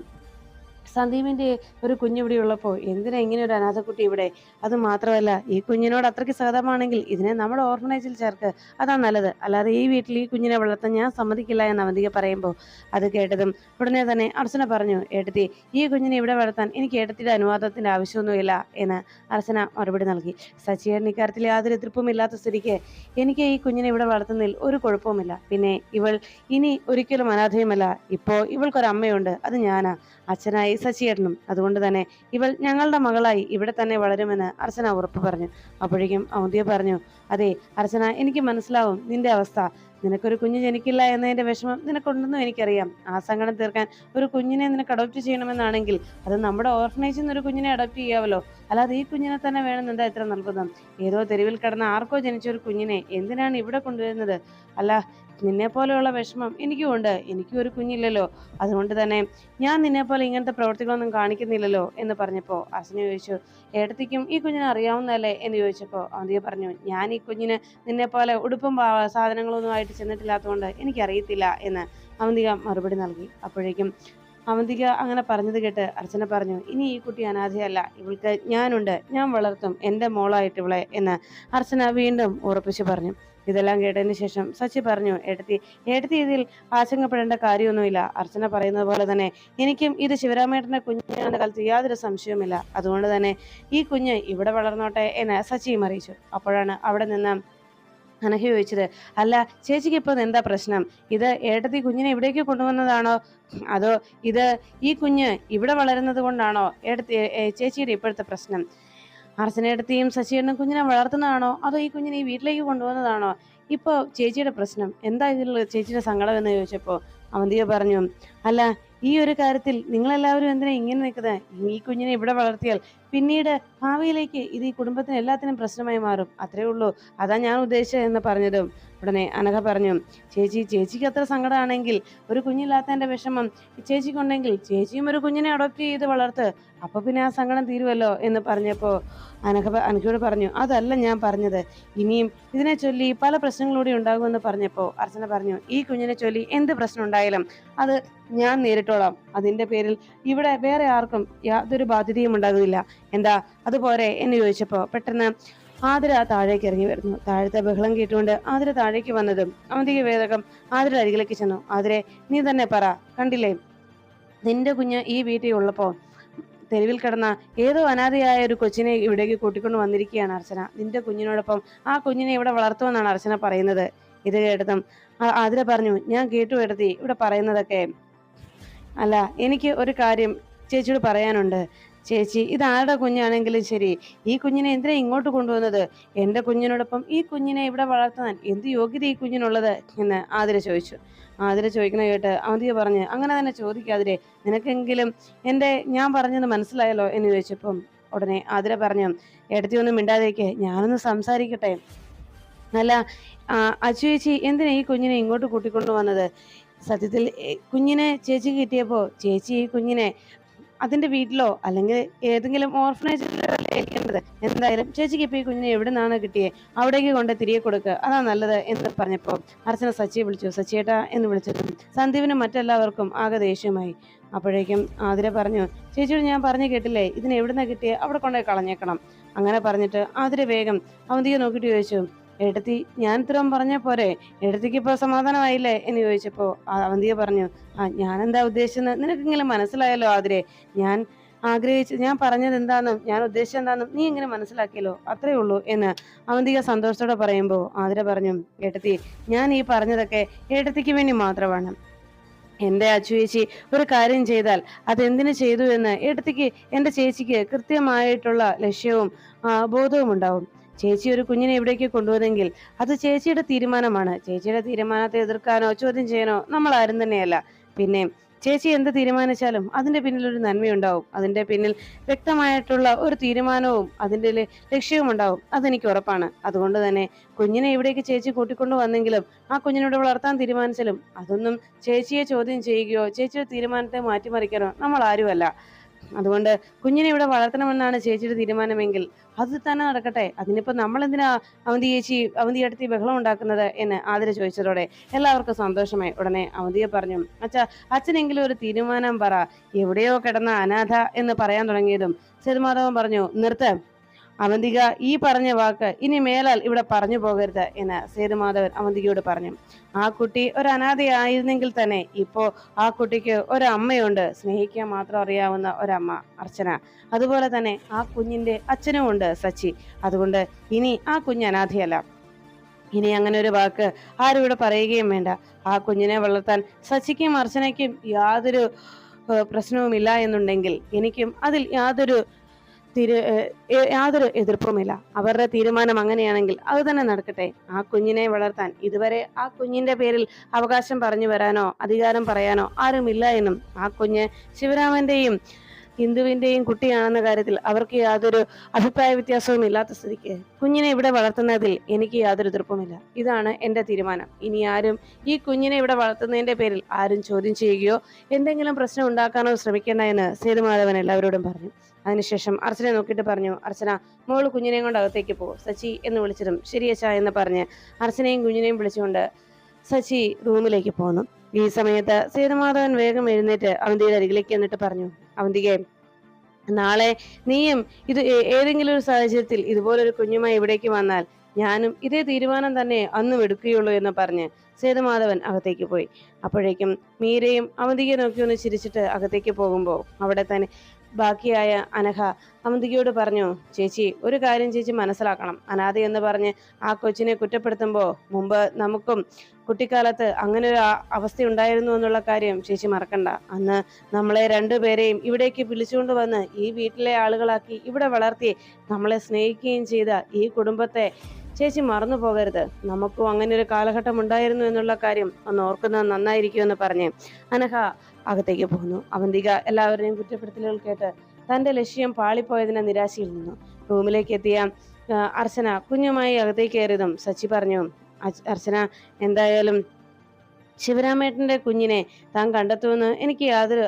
സന്ദീപിന്റെ ഒരു കുഞ്ഞിവിടെ ഉള്ളപ്പോൾ എന്തിനാ ഇങ്ങനെ ഒരു അനാഥക്കുട്ടി ഇവിടെ? അത് മാത്രമല്ല ഈ കുഞ്ഞിനോട് അത്രയ്ക്ക് സഹതമാണെങ്കിൽ ഇതിനെ നമ്മുടെ ഓർഫനേജിൽ ചേർക്ക്. അതാണ് നല്ലത്. അല്ലാതെ ഈ വീട്ടിൽ ഈ കുഞ്ഞിനെ വളർത്താൻ ഞാൻ സമ്മതിക്കില്ല എന്ന് അവന്തിക പറയുമ്പോൾ അത് കേട്ടതും ഉടനെ തന്നെ അർച്ചന പറഞ്ഞു ഏട്ടത്തി ഈ കുഞ്ഞിനെ ഇവിടെ വളർത്താൻ എനിക്ക് ഏട്ടത്തിയുടെ അനുവാദത്തിന്റെ ആവശ്യമൊന്നുമില്ല എന്ന് അർച്ചന മറുപടി നൽകി. സച്ചിയേട്ടൻ ഇക്കാര്യത്തിൽ യാതൊരു എതിർപ്പും ഇല്ലാത്ത സ്ഥിതിക്ക് എനിക്ക് ഈ കുഞ്ഞിനെ ഇവിടെ വളർത്തുന്നതിൽ ഒരു കുഴപ്പവുമില്ല. പിന്നെ ഇവൾ ഇനി ഒരിക്കലും അനാഥയുമല്ല. ഇപ്പോൾ ഇവൾക്കൊരമ്മയുണ്ട്. അത് ഞാനാ. അച്ഛനായി സച്ചിയേട്ടനും. അതുകൊണ്ട് തന്നെ ഇവൾ ഞങ്ങളുടെ മകളായി ഇവിടെ തന്നെ വളരുമെന്ന് അർച്ചന ഉറപ്പ് പറഞ്ഞു. അപ്പോഴേക്കും ഔദ്യ പറഞ്ഞു അതെ അർച്ചന എനിക്ക് മനസ്സിലാവും നിന്റെ അവസ്ഥ. നിനക്കൊരു കുഞ്ഞ് ജനിക്കില്ല എന്നതിന്റെ വിഷമം നിനക്കുണ്ടെന്നും എനിക്കറിയാം. ആ സങ്കടം തീർക്കാൻ ഒരു കുഞ്ഞിനെ നിനക്ക് അഡോപ്റ്റ് ചെയ്യണമെന്നാണെങ്കിൽ അത് നമ്മുടെ ഓർഫനേജിൽ നിന്ന് ഒരു കുഞ്ഞിനെ അഡോപ്റ്റ് ചെയ്യാമല്ലോ അല്ലാതെ ഈ കുഞ്ഞിനെ തന്നെ വേണമെന്ന് എന്താ ഇത്ര നിർബന്ധം? ഏതോ തെരുവിൽ കിടന്ന ആർക്കോ ജനിച്ച ഒരു കുഞ്ഞിനെ എന്തിനാണ് ഇവിടെ കൊണ്ടുവരുന്നത്? അല്ല നിന്നെ പോലെയുള്ള വിഷമം എനിക്കും ഉണ്ട്. എനിക്കും ഒരു കുഞ്ഞില്ലല്ലോ. അതുകൊണ്ട് തന്നെ ഞാൻ നിന്നെ പോലെ ഇങ്ങനത്തെ പ്രവർത്തികളൊന്നും കാണിക്കുന്നില്ലല്ലോ എന്ന് പറഞ്ഞപ്പോൾ അസിന് ചോദിച്ചു ഏട്ടത്തിക്കും ഈ കുഞ്ഞിനെ അറിയാവുന്നതല്ലേ? എന്ന് ചോദിച്ചപ്പോൾ അവന്തിക പറഞ്ഞു ഞാൻ ഈ കുഞ്ഞിന് നിന്നെ പോലെ ഉടുപ്പും സാധനങ്ങളൊന്നും ആയിട്ട് ചെന്നിട്ടില്ലാത്തതുകൊണ്ട് എനിക്കറിയത്തില്ല എന്ന് അവന്തിക മറുപടി നൽകി. അപ്പോഴേക്കും അവന്തിക അങ്ങനെ പറഞ്ഞത് കേട്ട് അർച്ചന പറഞ്ഞു ഇനി ഈ കുട്ടി അനാഥയല്ല. ഇവൾക്ക് ഞാനുണ്ട്. ഞാൻ വളർത്തും എന്റെ മോളായിട്ട് ഇവളെ എന്ന് അർച്ചന വീണ്ടും ഉറപ്പിച്ചു പറഞ്ഞു. ഇതെല്ലാം കേട്ടതിന് ശേഷം സച്ചി പറഞ്ഞു എടുത്തി എടുത്തി ഇതിൽ ആശങ്കപ്പെടേണ്ട കാര്യമൊന്നുമില്ല. അർച്ചന പറയുന്നത് പോലെ തന്നെ എനിക്കും ഇത് ശിവരാമേട്ടന്റെ കുഞ്ഞാണെന്ന കാലത്ത് യാതൊരു സംശയവുമില്ല. അതുകൊണ്ട് തന്നെ ഈ കുഞ്ഞ് ഇവിടെ വളർന്നോട്ടെ എന്ന് സച്ചിയും അറിയിച്ചു. അപ്പോഴാണ് അവിടെ നിന്ന് അനഹ ചോദിച്ചത് അല്ല ചേച്ചിക്ക് ഇപ്പം എന്താ പ്രശ്നം? ഇത് ഏട്ടത്തി കുഞ്ഞിനെ ഇവിടേക്ക് കൊണ്ടുവന്നതാണോ? അതോ ഇത് ഈ കുഞ്ഞ് ഇവിടെ വളരുന്നത് കൊണ്ടാണോ? ഏട്ടത്തി ചേച്ചിയുടെ ഇപ്പോഴത്തെ പ്രശ്നം. അർച്ചനേടത്തെയും ശശിയേട്ടനും കുഞ്ഞിനെ വളർത്തുന്നതാണോ? അതോ ഈ കുഞ്ഞിനെ ഈ വീട്ടിലേക്ക് കൊണ്ടുവന്നതാണോ ഇപ്പോൾ ചേച്ചിയുടെ പ്രശ്നം. എന്താ ഇതിൽ ചേച്ചിയുടെ സങ്കടം എന്ന് ചോദിച്ചപ്പോൾ അവന്തിക പറഞ്ഞു അല്ല ഈ ഒരു കാര്യത്തിൽ നിങ്ങളെല്ലാവരും എന്തിനാ ഇങ്ങനെ നിൽക്കുന്നത് ഈ കുഞ്ഞിനെ ഇവിടെ വളർത്തിയാൽ പിന്നീട് ഭാവിയിലേക്ക് ഇത് ഈ കുടുംബത്തിന് എല്ലാത്തിനും പ്രശ്നമായി മാറും. അത്രേ ഉള്ളൂ. അതാ ഞാൻ ഉദ്ദേശിച്ചത് എന്ന് പറഞ്ഞതും. ഉടനെ അനഘ പറഞ്ഞു ചേച്ചി ചേച്ചിക്ക് അത്ര സങ്കടമാണെങ്കിൽ ഒരു കുഞ്ഞില്ലാത്തതിന്റെ വിഷമം. ചേച്ചിക്കുണ്ടെങ്കിൽ ചേച്ചിയും ഒരു കുഞ്ഞിനെ അഡോപ്റ്റ് ചെയ്ത് വളർത്ത്. അപ്പോൾ പിന്നെ ആ സങ്കടം തീരുമല്ലോ എന്ന് പറഞ്ഞപ്പോൾ അനഘ അനഘയോട് പറഞ്ഞു അതല്ല ഞാൻ പറഞ്ഞത്. ഇനിയും ഇതിനെ ചൊല്ലി പല പ്രശ്നങ്ങളൂടെ ഉണ്ടാകുമെന്ന് പറഞ്ഞപ്പോൾ അർച്ചന പറഞ്ഞു ഈ കുഞ്ഞിനെ ചൊല്ലി എന്ത് പ്രശ്നം ഉണ്ടായാലും അത് ഞാൻ നേരിട്ടോളാം. അതിന്റെ പേരിൽ ഇവിടെ വേറെ ആർക്കും യാതൊരു ബാധ്യതയും ഉണ്ടാകുന്നില്ല. എന്താ? അതുപോലെ എന്ന് ചോദിച്ചപ്പോൾ പെട്ടെന്ന് ആതിര താഴേക്ക് ഇറങ്ങി വരുന്നു. താഴത്തെ ബഹളം കേട്ടുകൊണ്ട് ആതിര താഴേക്ക് വന്നതും അവന്തിക വേദകം ആതിര അരികിലേക്ക് ചെന്നു. ആതിരെ നീ തന്നെ പറ കണ്ടില്ലേ? നിന്റെ കുഞ്ഞ് ഈ വീട്ടിൽ ഉള്ളപ്പോൾ തെരുവിൽ കിടന്ന ഏതോ അനാഥയായ ഒരു കൊച്ചിനെ ഇവിടേക്ക് കൂട്ടിക്കൊണ്ട് വന്നിരിക്കുകയാണ് അർച്ചന. നിന്റെ കുഞ്ഞിനോടൊപ്പം ആ കുഞ്ഞിനെ ഇവിടെ വളർത്തുമെന്നാണ് അർച്ചന പറയുന്നത്. ഇത് കേട്ടതും ആതിര പറഞ്ഞു ഞാൻ കേട്ടു എടുത്തി ഇവിടെ പറയുന്നതൊക്കെ. അല്ല എനിക്ക് ഒരു കാര്യം ചേച്ചിയോട് പറയാനുണ്ട്. ചേച്ചി ഇതാരുടെ കുഞ്ഞാണെങ്കിലും ശരി. ഈ കുഞ്ഞിനെ എന്തിനാ ഇങ്ങോട്ട് കൊണ്ടുവന്നത്? എന്റെ കുഞ്ഞിനോടൊപ്പം ഈ കുഞ്ഞിനെ ഇവിടെ വളർത്താൻ എന്ത് യോഗ്യത ഈ കുഞ്ഞിനുള്ളത്? എന്ന് ആതിര ചോദിച്ചു. ആതിര ചോദിക്കുന്ന കേട്ട് അവധിയെ പറഞ്ഞ് അങ്ങനെ തന്നെ ചോദിക്കാതിരെ. നിനക്കെങ്കിലും എന്റെ ഞാൻ പറഞ്ഞത് മനസ്സിലായല്ലോ? എന്ന് ചോദിച്ചപ്പം ഉടനെ ആതിര പറഞ്ഞു എടുത്തി ഒന്നും മിണ്ടാതേക്ക് ഞാനൊന്ന് സംസാരിക്കട്ടെ. അല്ല അച്ചു ചേച്ചി എന്തിനാ ഈ കുഞ്ഞിനെ ഇങ്ങോട്ട് കൂട്ടിക്കൊണ്ടു വന്നത് സത്യത്തിൽ കുഞ്ഞിനെ ചേച്ചി കിട്ടിയപ്പോൾ ചേച്ചി ഈ കുഞ്ഞിനെ അതിന്റെ വീട്ടിലോ അല്ലെങ്കിൽ ഏതെങ്കിലും ഓർഫനേജിലല്ലേ ഏൽക്കേണ്ടത് എന്തായാലും ചേച്ചിക്ക് ഇപ്പൊ ഈ കുഞ്ഞിനെ എവിടെ നിന്നാണ് കിട്ടിയേ? അവിടേക്ക് കൊണ്ട് തിരികെ കൊടുക്കുക അതാ നല്ലത് എന്ന് പറഞ്ഞപ്പോ അർച്ചന സച്ചിയെ വിളിച്ചു. സച്ചിയേട്ടാ എന്ന് വിളിച്ചതും സന്ദീപിനും മറ്റെല്ലാവർക്കും ആകെ ദേഷ്യമായി. അപ്പോഴേക്കും ആതിര പറഞ്ഞു ചേച്ചിയോട് ഞാൻ പറഞ്ഞു കേട്ടില്ലേ? ഇതിന് എവിടുന്ന കിട്ടിയേ? അവിടെ കൊണ്ടുപോയി കളഞ്ഞേക്കണം. അങ്ങനെ പറഞ്ഞിട്ട് ആതിര വേഗം അവന്തിയെ നോക്കിയിട്ട് ചോദിച്ചു എടത്തി ഞാൻ ഇത്രയും പറഞ്ഞ പോരെ? എടുത്തിക്ക് ഇപ്പൊ സമാധാനമായില്ലേ? എന്ന് ചോദിച്ചപ്പോ അവന്തിക പറഞ്ഞു ആ ഞാൻ എന്താ ഉദ്ദേശിച്ചത് നിനക്കിങ്ങനെ മനസ്സിലായല്ലോ ആതിരെ? ഞാൻ ആഗ്രഹിച്ചു ഞാൻ പറഞ്ഞത് എന്താണെന്നും ഞാൻ ഉദ്ദേശിച്ചത് എന്താണെന്നും നീ ഇങ്ങനെ മനസ്സിലാക്കിയല്ലോ? അത്രേ ഉള്ളൂ എന്ന് അവന്തിക സന്തോഷത്തോടെ പറയുമ്പോൾ ആതിര പറഞ്ഞു ഏട്ടത്തി ഞാൻ ഈ പറഞ്ഞതൊക്കെ ഏട്ടത്തിക്ക് വേണ്ടി മാത്രമാണ്. എന്റെ അച്ചു ചേച്ചി ഒരു കാര്യം ചെയ്താൽ അതെന്തിനു ചെയ്തു എന്ന് ഏട്ടത്തിക്ക് എന്റെ ചേച്ചിക്ക് കൃത്യമായിട്ടുള്ള ലക്ഷ്യവും ബോധവും ഉണ്ടാവും ചേച്ചി ഒരു കുഞ്ഞിനെ ഇവിടേക്ക് കൊണ്ടുവന്നെങ്കിൽ അത് ചേച്ചിയുടെ തീരുമാനമാണ്. ചേച്ചിയുടെ തീരുമാനത്തെ എതിർക്കാനോ ചോദ്യം ചെയ്യാനോ നമ്മൾ ആരും തന്നെയല്ല. പിന്നെ ചേച്ചി എന്ത് തീരുമാനിച്ചാലും അതിന്റെ പിന്നിൽ ഒരു നന്മയുണ്ടാവും. അതിന്റെ പിന്നിൽ വ്യക്തമായിട്ടുള്ള ഒരു തീരുമാനവും അതിന്റെ ലക്ഷ്യവും ഉണ്ടാവും അതെനിക്ക് ഉറപ്പാണ്. അതുകൊണ്ട് തന്നെ കുഞ്ഞിനെ ഇവിടേക്ക് ചേച്ചി കൂട്ടിക്കൊണ്ടു വന്നെങ്കിലും ആ കുഞ്ഞിനോട് വളർത്താൻ തീരുമാനിച്ചാലും അതൊന്നും ചേച്ചിയെ ചോദ്യം ചെയ്യുകയോ ചേച്ചിയുടെ തീരുമാനത്തെ മാറ്റിമറിക്കാനോ നമ്മൾ ആരുമല്ല. അതുകൊണ്ട് കുഞ്ഞിനെ ഇവിടെ വളർത്തണമെന്നാണ് ചേച്ചിയുടെ തീരുമാനമെങ്കിൽ അത് തന്നെ നടക്കട്ടെ. അതിനിപ്പോ നമ്മൾ എന്തിനാ അവന്തി ചേച്ചി അവന്തി അടുത്ത് ബഹളം ഉണ്ടാക്കുന്നത് എന്ന് ആതിര ചോദിച്ചതോടെ എല്ലാവർക്കും സന്തോഷമായി. ഉടനെ അവന്തിയെ പറഞ്ഞു അച്ഛാ അച്ഛനെങ്കിലും ഒരു തീരുമാനം പറ. എവിടെയോ കിടന്ന അനാഥ എന്ന് പറയാൻ തുടങ്ങിയതും സേതുമാധവൻ പറഞ്ഞു നിർത്ത്. അവന്തിക ഈ പറഞ്ഞ വാക്ക് ഇനി മേലാൽ ഇവിടെ പറഞ്ഞു പോകരുത് എന്ന് സേതുമാധവൻ അവന്തികയോട് പറഞ്ഞു. ആ കുട്ടി ഒരു അനാഥയായിരുന്നെങ്കിൽ തന്നെ ഇപ്പോൾ ആ കുട്ടിക്ക് ഒരമ്മയുണ്ട്. സ്നേഹിക്കാൻ മാത്രം അറിയാവുന്ന ഒരമ്മ അർച്ചന. അതുപോലെ തന്നെ ആ കുഞ്ഞിന്റെ അച്ഛനുമുണ്ട് സച്ചി. അതുകൊണ്ട് ഇനി ആ കുഞ്ഞ് അനാഥയല്ല. ഇനി അങ്ങനെ ഒരു വാക്ക് ആരും ഇവിടെ പറയുകയും വേണ്ട. ആ കുഞ്ഞിനെ വളർത്താൻ സച്ചിക്കും അർച്ചനയ്ക്കും യാതൊരു പ്രശ്നവുമില്ല എന്നുണ്ടെങ്കിൽ എനിക്കും അതിൽ യാതൊരു തിരു യാതൊരു എതിർപ്പുമില്ല. അവരുടെ തീരുമാനം അങ്ങനെയാണെങ്കിൽ അത് തന്നെ നടക്കട്ടെ. ആ കുഞ്ഞിനെ വളർത്താൻ ഇതുവരെ ആ കുഞ്ഞിന്റെ പേരിൽ അവകാശം പറഞ്ഞു വരാനോ അധികാരം പറയാനോ ആരുമില്ല എന്നും ആ കുഞ്ഞ് ശിവരാമന്റെയും ഹിന്ദുവിന്റെയും കുട്ടിയാണെന്ന കാര്യത്തിൽ അവർക്ക് യാതൊരു അഭിപ്രായ വ്യത്യാസവും ഇല്ലാത്ത സ്ഥിതിക്ക്. കുഞ്ഞിനെ ഇവിടെ വളർത്തുന്നതിൽ എനിക്ക് യാതൊരു എതിർപ്പുമില്ല. ഇതാണ് എന്റെ തീരുമാനം. ഇനി ആരും ഈ കുഞ്ഞിനെ ഇവിടെ വളർത്തുന്നതിന്റെ പേരിൽ ആരും ചോദ്യം ചെയ്യുകയോ എന്തെങ്കിലും പ്രശ്നം ഉണ്ടാക്കാനോ ശ്രമിക്കേണ്ട എന്ന് സേതുമാധവൻ എല്ലാവരോടും പറഞ്ഞു. അതിനുശേഷം അർച്ചനെ നോക്കിയിട്ട് പറഞ്ഞു അർച്ചന മോൾ കുഞ്ഞിനെയും കൊണ്ട് അകത്തേക്ക് പോ. സച്ചി എന്ന് വിളിച്ചതും ശരിയച്ച എന്ന് പറഞ്ഞ് അർച്ചനയും കുഞ്ഞിനെയും വിളിച്ചുകൊണ്ട് സച്ചി റൂമിലേക്ക് പോന്നു. ഈ സമയത്ത് സേതുമാധവൻ വേഗം എഴുന്നേറ്റ് അവന്തിയുടെ അരികിലേക്ക് എന്നിട്ട് പറഞ്ഞു അവന്തികെ നാളെ നീയും ഇത് ഏതെങ്കിലും ഒരു സാഹചര്യത്തിൽ ഇതുപോലൊരു കുഞ്ഞുമായി ഇവിടേക്ക് വന്നാൽ ഞാനും ഇതേ തീരുമാനം തന്നെ അന്നും എടുക്കുകയുള്ളൂ എന്ന് പറഞ്ഞ് സേതുമാധവൻ അകത്തേക്ക് പോയി. അപ്പോഴേക്കും മീരയും അവന്തികയെ നോക്കി ഒന്ന് ചിരിച്ചിട്ട് അകത്തേക്ക് പോകുമ്പോൾ അവിടെ തന്നെ ബാക്കിയായ അനഘ അവന്തികയോട് പറഞ്ഞു ചേച്ചി ഒരു കാര്യം ചേച്ചി മനസ്സിലാക്കണം. അനാഥ എന്ന് പറഞ്ഞ് ആ കൊച്ചിനെ കുറ്റപ്പെടുത്തുമ്പോൾ മുമ്പ് നമുക്കും കുട്ടിക്കാലത്ത് അങ്ങനെ ഒരു അവസ്ഥ ഉണ്ടായിരുന്നു എന്നുള്ള കാര്യം ചേച്ചി മറക്കണ്ട. അന്ന് നമ്മളെ രണ്ടുപേരെയും ഇവിടേക്ക് വിളിച്ചുകൊണ്ട് വന്ന് ഈ വീട്ടിലെ ആളുകളാക്കി ഇവിടെ വളർത്തി നമ്മളെ സ്നേഹിക്കുകയും ചെയ്ത ഈ കുടുംബത്തെ ചേച്ചി മറന്നു പോകരുത്. നമുക്കും അങ്ങനെ ഒരു കാലഘട്ടം ഉണ്ടായിരുന്നു എന്നുള്ള കാര്യം ഒന്ന് ഓർക്കുന്നത് നന്നായിരിക്കുമെന്ന് പറഞ്ഞ്. അനഘ അകത്തേക്ക് പോകുന്നു. അവന്തിക എല്ലാവരുടെയും കുറ്റപ്പെടുത്തലുകൾ കേട്ട് തന്റെ ലക്ഷ്യം പാളിപ്പോയതിനെ നിരാശയിൽ നിന്നു. റൂമിലേക്ക് എത്തിയ അർച്ചന കുഞ്ഞുമായി അകത്തേക്ക് കയറിയതും സച്ചി പറഞ്ഞു അർച്ചന എന്തായാലും ശിവരാമേട്ടന്റെ കുഞ്ഞിനെ താൻ കണ്ടെത്തുമെന്ന് എനിക്ക് യാതൊരു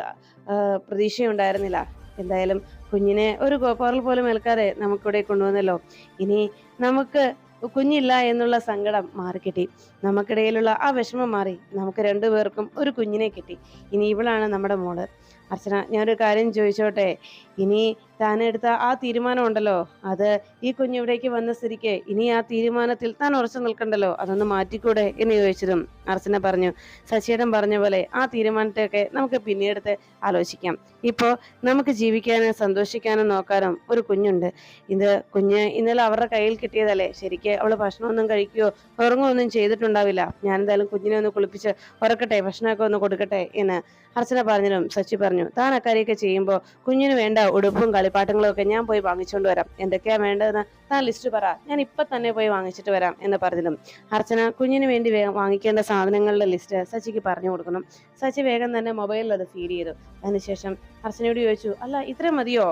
പ്രതീക്ഷയുണ്ടായിരുന്നില്ല എന്തായാലും കുഞ്ഞിനെ ഒരു ഗോപാറൽ പോലും ഏൽക്കാതെ നമുക്കിവിടെ കൊണ്ടുവന്നല്ലോ. ഇനി നമുക്ക് കുഞ്ഞില്ല എന്നുള്ള സങ്കടം മാറിക്കിട്ടി നമുക്കിടയിലുള്ള ആ വിഷമം മാറി നമുക്ക് രണ്ടുപേർക്കും ഒരു കുഞ്ഞിനെ കിട്ടി. ഇനി ഇവളാണ് നമ്മുടെ മോൾ. അർച്ചന ഞാനൊരു കാര്യം ചോദിച്ചോട്ടെ? ഇനി താൻ എടുത്ത ആ തീരുമാനം ഉണ്ടല്ലോ അത് ഈ കുഞ്ഞിവിടേക്ക് വന്ന സ്ഥിതിക്ക് ഇനി ആ തീരുമാനത്തിൽ താൻ ഉറച്ചു നിൽക്കണ്ടല്ലോ. അതൊന്ന് മാറ്റിക്കൂടെ എന്ന് ചോദിച്ചതും അർച്ചന പറഞ്ഞു. ശശിയേടൻ പറഞ്ഞ പോലെ ആ തീരുമാനത്തെയൊക്കെ നമുക്ക് പിന്നീടത്തെ ആലോചിക്കാം. ഇപ്പോൾ നമുക്ക് ജീവിക്കാനും സന്തോഷിക്കാനും നോക്കാനും ഒരു കുഞ്ഞുണ്ട്. ഇത് കുഞ്ഞ് ഇന്നലെ അവരുടെ കയ്യിൽ കിട്ടിയതല്ലേ? ശരിക്ക് അവൾ ഭക്ഷണമൊന്നും കഴിക്കുകയോ ഉറങ്ങുകയൊന്നും ചെയ്തിട്ടുണ്ടാവില്ല. ഞാൻ എന്തായാലും കുഞ്ഞിനെ ഒന്ന് കുളിപ്പിച്ച് ഉറക്കട്ടെ ഭക്ഷണമൊക്കെ ഒന്ന് കൊടുക്കട്ടെ എന്ന് അർച്ചന പറഞ്ഞതും സച്ചി പറഞ്ഞു. താൻ അക്കാര്യമൊക്കെ ചെയ്യുമ്പോൾ കുഞ്ഞിന് വേണ്ട ഉടുപ്പും കളി കളിപ്പാട്ടങ്ങളും ഒക്കെ ഞാൻ പോയി വാങ്ങിച്ചുകൊണ്ട് വരാം. എന്തൊക്കെയാണ് വേണ്ടതെന്ന് താൻ ലിസ്റ്റ് പറ. ഞാൻ ഇപ്പൊ തന്നെ പോയി വാങ്ങിച്ചിട്ട് വരാം എന്ന് പറഞ്ഞതും അർച്ചന കുഞ്ഞിന് വേണ്ടി വേഗം വാങ്ങിക്കേണ്ട സാധനങ്ങളുടെ ലിസ്റ്റ് സച്ചിക്ക് പറഞ്ഞു കൊടുക്കണം. സച്ചി വേഗം തന്നെ മൊബൈലിൽ അത് ഫീഡ് ചെയ്തു. അതിനുശേഷം അർച്ചനയോട് ചോദിച്ചു അല്ല ഇത്രയും മതിയോ?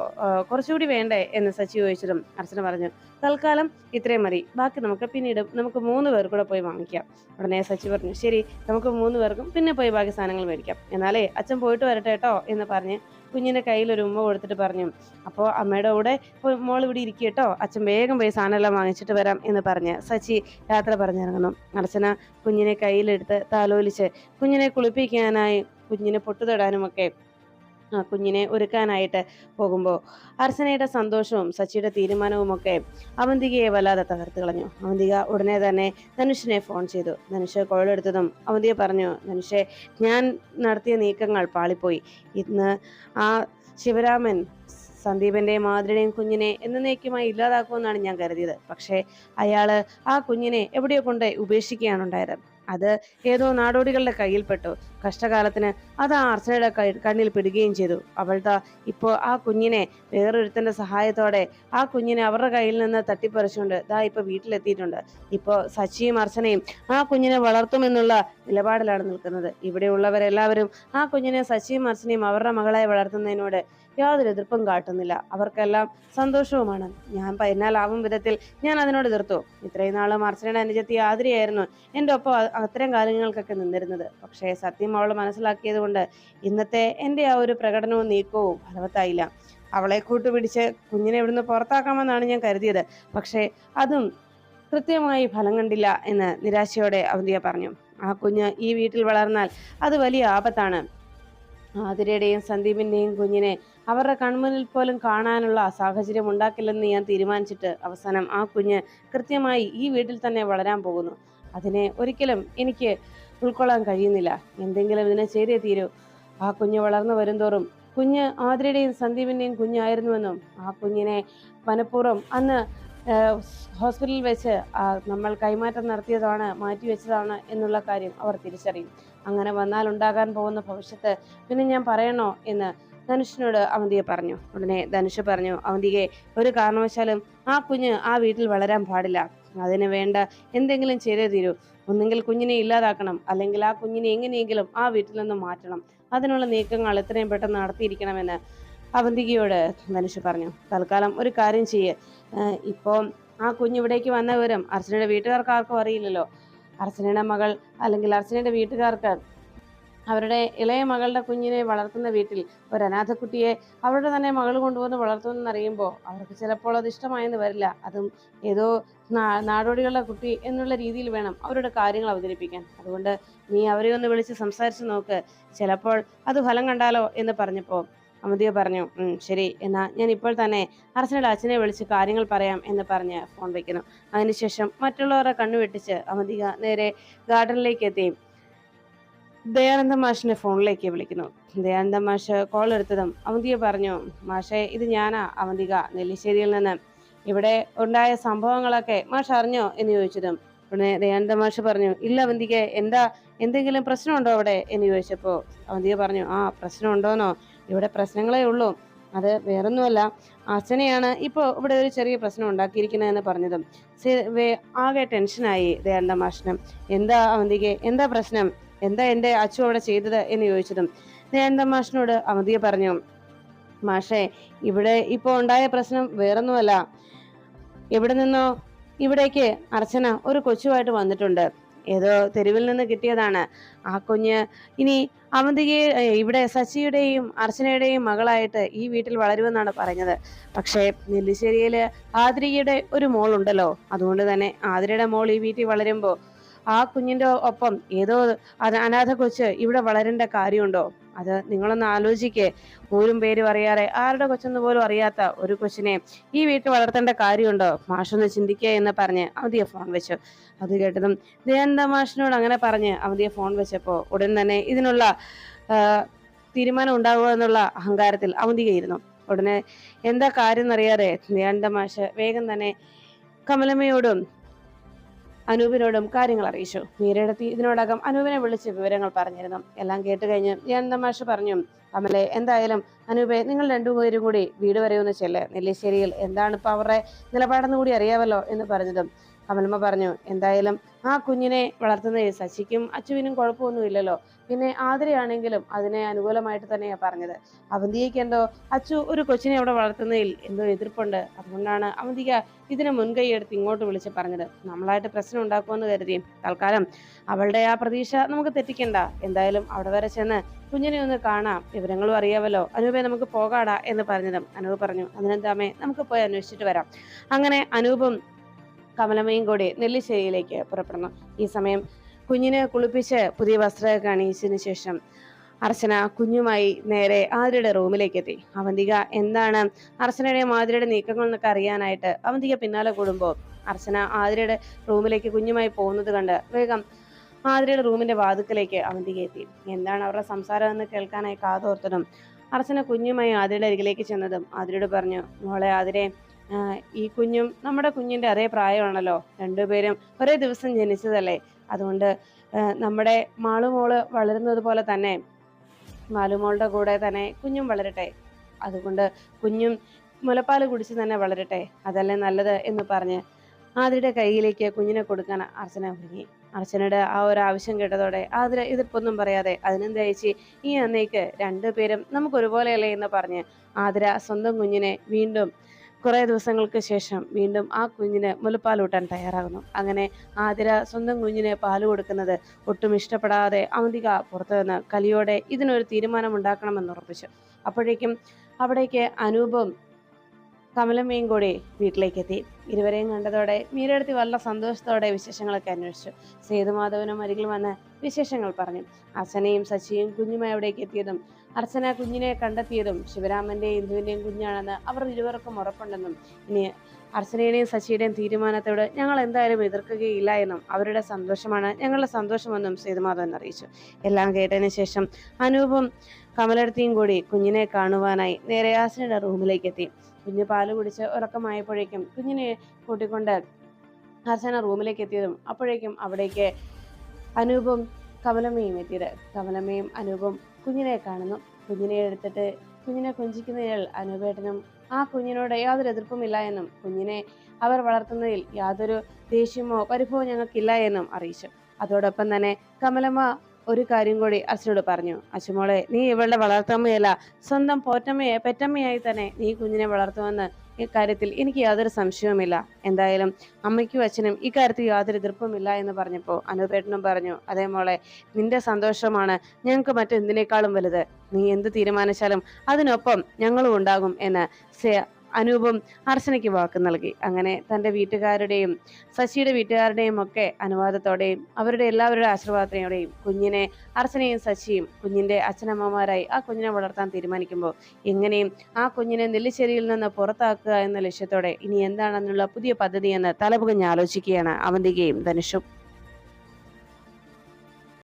കുറച്ചുകൂടി വേണ്ടേ? എന്ന് സച്ചി ചോദിച്ചതും അർച്ചന പറഞ്ഞു തൽക്കാലം ഇത്രയും മതി. ബാക്കി നമുക്ക് പിന്നീട് നമുക്ക് മൂന്ന് പേർ കൂടെ പോയി വാങ്ങിക്കാം. ഉടനെ സച്ചി പറഞ്ഞു ശരി നമുക്ക് മൂന്ന് പേർക്കും പിന്നെ പോയി ബാക്കി സാധനങ്ങൾ മേടിക്കാം. എന്നാലേ അച്ഛൻ പോയിട്ട് വരട്ടെ കേട്ടോ എന്ന് പറഞ്ഞ് കുഞ്ഞിന്റെ കയ്യിൽ ഒരു ഉമ്മ കൊടുത്തിട്ട് പറഞ്ഞു അപ്പോൾ അമ്മയുടെ കൂടെ മോൾ ഇവിടെ ഇരിക്കുക കേട്ടോ അച്ഛൻ വേഗം പോയി സാധനമെല്ലാം വാങ്ങിച്ചിട്ട് വരാം എന്ന് പറഞ്ഞ് സച്ചി യാത്ര പറഞ്ഞിറങ്ങുന്നു. അർച്ചന കുഞ്ഞിനെ കയ്യിലെടുത്ത് താലോലിച്ച് കുഞ്ഞിനെ കുളിപ്പിക്കാനായി കുഞ്ഞിനെ പൊട്ടുതൊടാനുമൊക്കെ കുഞ്ഞിനെ ഒരുക്കാനായിട്ട് പോകുമ്പോൾ അർച്ചനയുടെ സന്തോഷവും സച്ചിയുടെ തീരുമാനവുമൊക്കെ അവന്തികയെ വല്ലാതെ തകർത്ത് കളഞ്ഞു. അവന്തിക ഉടനെ തന്നെ ധനുഷിനെ ഫോൺ ചെയ്തു. ധനുഷ് കോളെടുത്തതും അവന്തിക പറഞ്ഞു ധനുഷെ ഞാൻ നടത്തിയ നീക്കങ്ങൾ പാളിപ്പോയി. ഇന്ന് ആ ശിവരാമൻ സന്ദീപന്റെയും മാതിരിയുടെയും കുഞ്ഞിനെ എന്നേക്കുമായി ഇല്ലാതാക്കുമെന്നാണ് ഞാൻ കരുതിയത്. പക്ഷേ അയാൾ ആ കുഞ്ഞിനെ എവിടെയോ കൊണ്ട് ഉപേക്ഷിക്കുകയാണ് ഉണ്ടായത്. അത് ഏതോ നാടോടികളുടെ കയ്യിൽപ്പെട്ടു. കഷ്ടകാലത്തിന് അത് ആ അർച്ചനയുടെ കൈ- കണ്ണിൽ പിടുകയും ചെയ്തു. അവൾതാ ഇപ്പോൾ ആ കുഞ്ഞിനെ വേറൊരുത്തന്റെ സഹായത്തോടെ ആ കുഞ്ഞിനെ അവരുടെ കയ്യിൽ നിന്ന് തട്ടിപ്പറിച്ചുകൊണ്ട് ദാ ഇപ്പോൾ വീട്ടിലെത്തിയിട്ടുണ്ട്. ഇപ്പോൾ സച്ചിയും അർച്ചനയും ആ കുഞ്ഞിനെ വളർത്തുമെന്നുള്ള നിലപാടിലാണ് നിൽക്കുന്നത്. ഇവിടെയുള്ളവരെല്ലാവരും ആ കുഞ്ഞിനെ സച്ചിയും അർച്ചനയും അവരുടെ മകളായി വളർത്തുന്നതിനോട് യാതൊരു എതിർപ്പും കാട്ടുന്നില്ല. അവർക്കെല്ലാം സന്തോഷവുമാണ്. ഞാൻ പതിനാലാവും വിധത്തിൽ ഞാൻ അതിനോട് എതിർത്തു. ഇത്രയും നാൾ അർച്ചനയുടെ അനുജത്തി ആതിരയായിരുന്നു എന്റെ ഒപ്പം അത്തരം കാര്യങ്ങൾക്കൊക്കെ നിന്നിരുന്നത്. പക്ഷേ സത്യം അവൾ മനസ്സിലാക്കിയത് കൊണ്ട് ഇന്നത്തെ എന്റെ ആ ഒരു പ്രകടനവും നീക്കവും ഫലവത്തായില്ല. അവളെ കൂട്ടുപിടിച്ച് കുഞ്ഞിനെ ഇവിടുന്ന് പുറത്താക്കാമെന്നാണ് ഞാൻ കരുതിയത്. പക്ഷേ അതും കൃത്യമായി ഫലം കണ്ടില്ല എന്ന് നിരാശയോടെ അവന്തിയ പറഞ്ഞു. ആ കുഞ്ഞ് ഈ വീട്ടിൽ വളർന്നാൽ അത് വലിയ ആപത്താണ്. ആതിരയുടെയും സന്ദീപിന്റെയും കുഞ്ഞിനെ അവരുടെ കൺമുന്നിൽ പോലും കാണാനുള്ള സാഹചര്യം ഉണ്ടാക്കില്ലെന്ന് ഞാൻ തീരുമാനിച്ചിട്ട് അവസാനം ആ കുഞ്ഞ് കൃത്യമായി ഈ വീട്ടിൽ തന്നെ വളരാൻ പോകുന്നു. അതിനെ ഒരിക്കലും എനിക്ക് ഉൾക്കൊള്ളാൻ കഴിയുന്നില്ല. എന്തെങ്കിലും ഇതിനെ ചെയ്തേ തീരൂ. ആ കുഞ്ഞ് വളർന്നു വരുംതോറും കുഞ്ഞ് ആതിരയുടെയും സന്ദീപിന്റെയും കുഞ്ഞായിരുന്നുവെന്നും ആ കുഞ്ഞിനെ മനഃപൂർവം അന്ന് ഹോസ്പിറ്റലിൽ വെച്ച് നമ്മൾ കൈമാറ്റം നടത്തിയതാണ് മാറ്റിവെച്ചതാണ് എന്നുള്ള കാര്യം അവർ തിരിച്ചറിയും. അങ്ങനെ വന്നാൽ ഉണ്ടാകാൻ പോകുന്ന ഭവിഷ്യത്ത് പിന്നെ ഞാൻ പറയണോ എന്ന് ധനുഷിനോട് അവന്തിയെ പറഞ്ഞു. ഉടനെ ധനുഷ് പറഞ്ഞു അവന്തിയെ ഒരു കാരണവശാലും ആ കുഞ്ഞ് ആ വീട്ടിൽ വളരാൻ പാടില്ല. അതിന് വേണ്ട എന്തെങ്കിലും ചെയ്തേ തീരൂ. ഒന്നെങ്കിൽ കുഞ്ഞിനെ ഇല്ലാതാക്കണം അല്ലെങ്കിൽ ആ കുഞ്ഞിനെ എങ്ങനെയെങ്കിലും ആ വീട്ടിൽ നിന്ന് മാറ്റണം. അതിനുള്ള നീക്കങ്ങൾ എത്രയും പെട്ടെന്ന് നടത്തിയിരിക്കണമെന്ന് അവന്തികയോട് ധനുഷ് പറഞ്ഞു തൽക്കാലം ഒരു കാര്യം ചെയ്യ്. ഇപ്പോൾ ആ കുഞ്ഞ് ഇവിടേക്ക് വന്ന വിവരം അർച്ചനയുടെ വീട്ടുകാർക്ക് ആർക്കും അറിയില്ലല്ലോ. അർച്ചനയുടെ മകൾ അല്ലെങ്കിൽ അർച്ചനയുടെ വീട്ടുകാർക്ക് അവരുടെ ഇളയ മകളുടെ കുഞ്ഞിനെ വളർത്തുന്ന വീട്ടിൽ ഒരു അനാഥക്കുട്ടിയെ അവരുടെ തന്നെ മകൾ കൊണ്ടുവന്ന് വളർത്തുമെന്ന് അറിയുമ്പോൾ അവർക്ക് ചിലപ്പോൾ അത് ഇഷ്ടമായെന്ന് വരില്ല. അതും ഏതോ നാടോടികളുടെ കുട്ടി എന്നുള്ള രീതിയിൽ വേണം അവരുടെ കാര്യങ്ങൾ അവതരിപ്പിക്കാൻ. അതുകൊണ്ട് നീ അവരെ ഒന്ന് വിളിച്ച് സംസാരിച്ച് നോക്ക്. ചിലപ്പോൾ അത് ഫലം കണ്ടാലോ എന്ന് പറഞ്ഞപ്പോൾ അമതിയ പറഞ്ഞു ശരി. എന്നാ ഞാൻ ഇപ്പോൾ തന്നെ അർച്ചനയുടെ അച്ഛനെ വിളിച്ച് കാര്യങ്ങൾ പറയാം എന്ന് പറഞ്ഞ് ഫോൺ വയ്ക്കുന്നു അതിനുശേഷം മറ്റുള്ളവരെ കണ്ണു വെട്ടിച്ച് അമതിക നേരെ ഗാർഡനിലേക്ക് എത്തി. ദയാനന്ദ മാഷിനെ ഫോണിലേക്ക് വിളിക്കുന്നു. ദയാനന്ദ മാഷ് കോൾ എടുത്തതും അവന്തിക പറഞ്ഞു മാഷേ ഇത് ഞാനാ അവന്തിക നെല്ലിശ്ശേരിയിൽ നിന്ന്. ഇവിടെ ഉണ്ടായ സംഭവങ്ങളൊക്കെ മാഷ് അറിഞ്ഞോ? എന്ന് ചോദിച്ചതും. ഉടനെ ദയാനന്ദ മാഷ് പറഞ്ഞു ഇല്ല അവന്തിക എന്താ എന്തെങ്കിലും പ്രശ്നമുണ്ടോ അവിടെ? എന്ന് ചോദിച്ചപ്പോൾ അവന്തിക പറഞ്ഞു ആ പ്രശ്നമുണ്ടോന്നോ? ഇവിടെ പ്രശ്നങ്ങളേ ഉള്ളൂ. അത് വേറൊന്നുമല്ല. അച്ഛനെയാണ് ഇപ്പോൾ ഇവിടെ ഒരു ചെറിയ പ്രശ്നം ഉണ്ടാക്കിയിരിക്കുന്നതെന്ന് പറഞ്ഞതും. ആകെ ടെൻഷനായി ദയാനന്ദ മാഷിന്. എന്താ അവന്തിക്ക്? എന്താ പ്രശ്നം? എന്താ എന്റെ അച്ചു അവിടെ ചെയ്തത് എന്ന് ചോദിച്ചതും. ദയാനന്ദ മാഷിനോട് അവന്തിയെ പറഞ്ഞു മാഷേ ഇവിടെ ഇപ്പോൾ ഉണ്ടായ പ്രശ്നം വേറൊന്നുമല്ല. എവിടെ നിന്നോ ഇവിടേക്ക് അർച്ചന ഒരു കൊച്ചുമായിട്ട് വന്നിട്ടുണ്ട്. ഏതോ തെരുവിൽ നിന്ന് കിട്ടിയതാണ്. ആ കുഞ്ഞ് ഇനി അവന്തികയെ ഇവിടെ സച്ചിയുടെയും അർച്ചനയുടെയും മകളായിട്ട് ഈ വീട്ടിൽ വളരുമെന്നാണ് പറഞ്ഞത്. പക്ഷേ നെല്ലിശ്ശേരിയിൽ ആതിരയുടെ ഒരു മോളുണ്ടല്ലോ. അതുകൊണ്ട് തന്നെ ആതിരയുടെ മോൾ ഈ വീട്ടിൽ വളരുമ്പോൾ ആ കുഞ്ഞിന്റെ ഒപ്പം ഏതോ അനാഥ കൊച്ച് ഇവിടെ വളരേണ്ട കാര്യമുണ്ടോ? അത് നിങ്ങളൊന്ന് ആലോചിക്കേ. ഊരും പേര് അറിയാതെ ആരുടെ കൊച്ചെന്ന് പോലും അറിയാത്ത ഒരു കൊച്ചിനെ ഈ വീട്ടിൽ വളർത്തേണ്ട കാര്യമുണ്ടോ? മാഷൊന്ന് ചിന്തിക്കുക എന്ന് പറഞ്ഞ് അവധിയെ ഫോൺ വെച്ചു. അത് കേട്ടതും ദയാനന്ദ മാഷിനോട് അങ്ങനെ പറഞ്ഞ് അവധിയെ ഫോൺ വെച്ചപ്പോൾ ഉടൻ തന്നെ ഇതിനുള്ള തീരുമാനം ഉണ്ടാകുക എന്നുള്ള അഹങ്കാരത്തിൽ അവധികയിരുന്നു ഉടനെ എന്താ കാര്യം എന്നറിയാതെ ദയാനന്ദ മാഷ് വേഗം തന്നെ കമലമ്മയോടും അനൂപിനോടും കാര്യങ്ങൾ അറിയിച്ചു. മീരയിടത്തി ഇതിനോടകം അനൂപിനെ വിളിച്ച് വിവരങ്ങൾ പറഞ്ഞിരുന്നു. എല്ലാം കേട്ട് കഴിഞ്ഞ് ജയന്തമാഷ് പറഞ്ഞു കമലെ എന്തായാലും അനൂപെ നിങ്ങൾ രണ്ടുപേരും കൂടി വീട് വരെ ഒന്ന് ചെല്ല്. നെല്ലിശ്ശേരിയിൽ എന്താണ് ഇപ്പൊ അവരുടെ നിലപാടെന്ന് കൂടി അറിയാമല്ലോ എന്ന് പറഞ്ഞതും കമലമ്മ പറഞ്ഞു എന്തായാലും ആ കുഞ്ഞിനെ വളർത്തുന്നതിൽ ശശിക്കും അച്ചുവിനും കുഴപ്പമൊന്നുമില്ലല്ലോ. പിന്നെ ആതിരയാണെങ്കിലും അതിനെ അനുകൂലമായിട്ട് തന്നെയാണ് പറഞ്ഞത്. അവന്തികയ്ക്ക് എന്തോ അച്ചു ഒരു കൊച്ചിനെ അവിടെ വളർത്തുന്നതിൽ എന്തോ എതിർപ്പുണ്ട്. അതുകൊണ്ടാണ് അവന്തിക ഇതിനെ മുൻകൈ എടുത്ത് ഇങ്ങോട്ട് വിളിച്ച് പറഞ്ഞത്. നമ്മളായിട്ട് പ്രശ്നം ഉണ്ടാക്കുമെന്ന് കരുതി തൽക്കാലം അവളുടെ ആ പ്രതീക്ഷ നമുക്ക് തെറ്റിക്കണ്ട. എന്തായാലും അവിടെ വരെ ചെന്ന് കുഞ്ഞിനെ ഒന്ന് കാണാം. വിവരങ്ങളും അറിയാമല്ലോ അനൂപെ നമുക്ക് പോകാടാ എന്ന് പറഞ്ഞതും അനൂപ് പറഞ്ഞു. അതിനെന്താമേ നമുക്ക് പോയി അന്വേഷിച്ചിട്ട് വരാം. അങ്ങനെ അനൂപും കമലമ്മയും കൂടി നെല്ലിശ്ശേരിയിലേക്ക് പുറപ്പെടുന്നു. ഈ സമയം കുഞ്ഞിനെ കുളിപ്പിച്ച് പുതിയ വസ്ത്രമൊക്കെ അണിയിച്ചതിന് ശേഷം അർച്ചന കുഞ്ഞുമായി നേരെ ആതിരയുടെ റൂമിലേക്ക് എത്തി. അവന്തിക എന്താണ് അർച്ചനയുടെയും ആതിരയുടെ നീക്കങ്ങൾ എന്നൊക്കെ അറിയാനായിട്ട് അവന്തിക പിന്നാലെ കൂടുമ്പോൾ അർച്ചന ആതിരയുടെ റൂമിലേക്ക് കുഞ്ഞുമായി പോകുന്നത് കണ്ട് വേഗം ആതിരയുടെ റൂമിന്റെ വാതുക്കലേക്ക് അവന്തിക എത്തി. എന്താണ് അവരുടെ സംസാരം എന്ന് കേൾക്കാനായി കാതോർത്തതും അർച്ചന കുഞ്ഞുമായി ആതിരയുടെ അരികിലേക്ക് ചെന്നതും ആതിരയോട് പറഞ്ഞു മോളെ ആതിരെ ഈ കുഞ്ഞും നമ്മുടെ കുഞ്ഞിന്റെ അതേ പ്രായമാണല്ലോ. രണ്ടുപേരും ഒരേ ദിവസം ജനിച്ചതല്ലേ? അതുകൊണ്ട് നമ്മുടെ മാളുമോൾ വളരുന്നത് പോലെ തന്നെ മാലുമോളുടെ കൂടെ തന്നെ കുഞ്ഞും വളരട്ടെ. അതുകൊണ്ട് കുഞ്ഞും മുലപ്പാൽ കുടിച്ച് തന്നെ വളരട്ടെ. അതല്ലേ നല്ലത് എന്ന് പറഞ്ഞ് ആതിരയുടെ കയ്യിലേക്ക് കുഞ്ഞിനെ കൊടുക്കാൻ അർച്ചന ഒരുങ്ങി. അർച്ചനയുടെ ആ ഒരു ആവശ്യം കേട്ടതോടെ ആതിര എതിർപ്പൊന്നും പറയാതെ അതിനെന്താ ചേച്ചി ഈ അന്നേക്ക് രണ്ടുപേരും നമുക്ക് ഒരുപോലെയല്ലേ എന്ന് പറഞ്ഞ് ആതിര സ്വന്തം കുഞ്ഞിനെ വീണ്ടും കുറേ ദിവസങ്ങൾക്ക് ശേഷം വീണ്ടും ആ കുഞ്ഞിന് മുലപ്പാലൂട്ടാൻ തയ്യാറാകുന്നു. അങ്ങനെ ആതിര സ്വന്തം കുഞ്ഞിന് പാൽ കൊടുക്കുന്നത് ഒട്ടും ഇഷ്ടപ്പെടാതെ അവന്തിക പുറത്തു നിന്ന് കലിയോടെ ഇതിനൊരു തീരുമാനം ഉണ്ടാക്കണമെന്ന് ഉറപ്പിച്ചു. അപ്പോഴേക്കും അവിടേക്ക് അനൂപും കമലമ്മയും കൂടി വീട്ടിലേക്ക് എത്തി ഇരുവരെയും കണ്ടതോടെ മീരടുത്തി വളരെ സന്തോഷത്തോടെ വിശേഷങ്ങളൊക്കെ അന്വേഷിച്ചു. സേതുമാധവനും അരികിൽ വന്ന് വിശേഷങ്ങൾ പറഞ്ഞു. അച്ഛനെയും ശശിയും കുഞ്ഞുമായി അവിടേക്ക് എത്തിയതും അർച്ചന കുഞ്ഞിനെ കണ്ടെത്തിയതും ശിവരാമന്റെയും ഇന്ദുവിന്റെയും കുഞ്ഞാണെന്ന് അവർ ഇരുവർക്കും ഉറപ്പുണ്ടെന്നും ഇനി അർച്ചനയുടെയും ശശിയുടെയും തീരുമാനത്തോട് ഞങ്ങൾ എന്തായാലും എതിർക്കുകയില്ല എന്നും അവരുടെ സന്തോഷമാണ് ഞങ്ങളുടെ സന്തോഷമെന്നും സേതുമാധവൻ അറിയിച്ചു. എല്ലാം കേട്ടതിന് ശേഷം അനൂപും കമലടത്തിയും കൂടി കുഞ്ഞിനെ കാണുവാനായി നേരെ ആസിനയുടെ റൂമിലേക്ക് എത്തി. കുഞ്ഞ് പാൽ കുടിച്ച് ഉറക്കമായപ്പോഴേക്കും കുഞ്ഞിനെ കൂട്ടിക്കൊണ്ട് അർച്ചന റൂമിലേക്ക് എത്തിയതും അപ്പോഴേക്കും അവിടേക്ക് അനൂപും കമലമ്മയും എത്തിയത്. കമലമ്മയും അനൂപും കുഞ്ഞിനെ കാണുന്നു. കുഞ്ഞിനെ എടുത്തിട്ട് കുഞ്ഞിനെ കൊഞ്ചിക്കുന്നതിൽ അനൂപേട്ടനും ആ കുഞ്ഞിനോട് യാതൊരു എതിർപ്പുമില്ല എന്നും കുഞ്ഞിനെ അവർ വളർത്തുന്നതിൽ യാതൊരു ദേഷ്യമോ പരിഭവമോ ഞങ്ങൾക്കില്ല എന്നും അറിയിച്ചു. അതോടൊപ്പം തന്നെ കമലമ്മ ഒരു കാര്യം കൂടി അച്ഛനോട് പറഞ്ഞു. അച്ഛമോളെ നീ ഇവളുടെ വളർത്തമ്മയല്ല. സ്വന്തം പോറ്റമ്മയെ പെറ്റമ്മയായി തന്നെ നീ കുഞ്ഞിനെ വളർത്തുമെന്ന് ഇക്കാര്യത്തിൽ എനിക്ക് യാതൊരു സംശയവുമില്ല. എന്തായാലും അമ്മയ്ക്കും അച്ഛനും ഇക്കാര്യത്തിൽ യാതൊരു എതിർപ്പുമില്ല എന്ന് പറഞ്ഞപ്പോൾ അനുപേട്ടനും പറഞ്ഞു അതേ മോളെ നിന്റെ സന്തോഷമാണ് ഞങ്ങൾക്ക് മറ്റെന്തിനേക്കാളും വലുത്. നീ എന്ത് തീരുമാനിച്ചാലും അതിനൊപ്പം ഞങ്ങളും ഉണ്ടാകും എന്ന് അനൂപും അർച്ചനയ്ക്ക് വാക്ക് നൽകി. അങ്ങനെ തന്റെ വീട്ടുകാരുടെയും ശശിയുടെ വീട്ടുകാരുടെയും ഒക്കെ അനുവാദത്തോടെയും അവരുടെ എല്ലാവരുടെ ആശീർവാദത്തോടെയും കുഞ്ഞിനെ അർച്ചനയും ശശിയും കുഞ്ഞിന്റെ അച്ഛനമ്മമാരായി ആ കുഞ്ഞിനെ വളർത്താൻ തീരുമാനിക്കുമ്പോൾ എങ്ങനെയും ആ കുഞ്ഞിനെ നെല്ലിശ്ശേരിയിൽ നിന്ന് പുറത്താക്കുക എന്ന ലക്ഷ്യത്തോടെ ഇനി എന്താണെന്നുള്ള പുതിയ പദ്ധതി എന്ന് തലപുകഞ്ഞ് ആലോചിക്കുകയാണ് അവന്തികയും ധനുഷും.